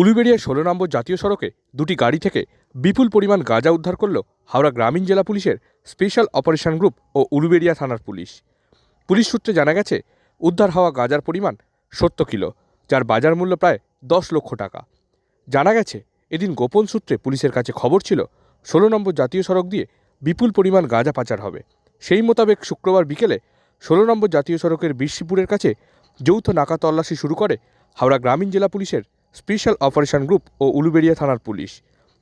উলুবেড়িয়া ষোলো নম্বর জাতীয় সড়কে দুটি গাড়ি থেকে বিপুল পরিমাণ গাঁজা উদ্ধার করল হাওড়া গ্রামীণ জেলা পুলিশের স্পেশাল অপারেশন গ্রুপ ও উলুবেড়িয়া থানার পুলিশ। পুলিশ সূত্রে জানা গেছে, উদ্ধার হওয়া গাঁজার পরিমাণ সত্তর কিলো, যার বাজার মূল্য প্রায় দশ লক্ষ টাকা। জানা গেছে, এদিন গোপন সূত্রে পুলিশের কাছে খবর ছিল, ষোলো নম্বর জাতীয় সড়ক দিয়ে বিপুল পরিমাণ গাঁজা পাচার হবে। সেই মোতাবেক শুক্রবার বিকেলে ষোলো নম্বর জাতীয় সড়কের বিশিপুরের কাছে যৌথ নাকা তল্লাশি শুরু করে হাওড়া গ্রামীণ জেলা পুলিশের স্পেশাল অপারেশন গ্রুপ ও উলুবেড়িয়া থানার পুলিশ।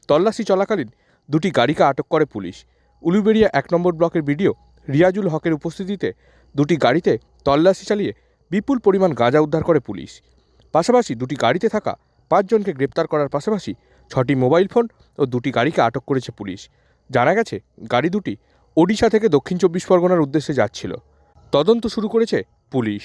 তল্লাশি চলাকালীন দুটি গাড়িকে আটক করে পুলিশ। উলুবেড়িয়া এক নম্বর ব্লকের বিডিও রিয়াজুল হকের উপস্থিতিতে দুটি গাড়িতে তল্লাশি চালিয়ে বিপুল পরিমাণ গাঁজা উদ্ধার করে পুলিশ। পাশাপাশি দুটি গাড়িতে থাকা পাঁচজনকে গ্রেপ্তার করার পাশাপাশি ছটি মোবাইল ফোন ও দুটি গাড়িকে আটক করেছে পুলিশ। জানা গেছে, গাড়ি দুটি ওডিশা থেকে দক্ষিণ চব্বিশ পরগনার উদ্দেশ্যে যাচ্ছিল। তদন্ত শুরু করেছে পুলিশ।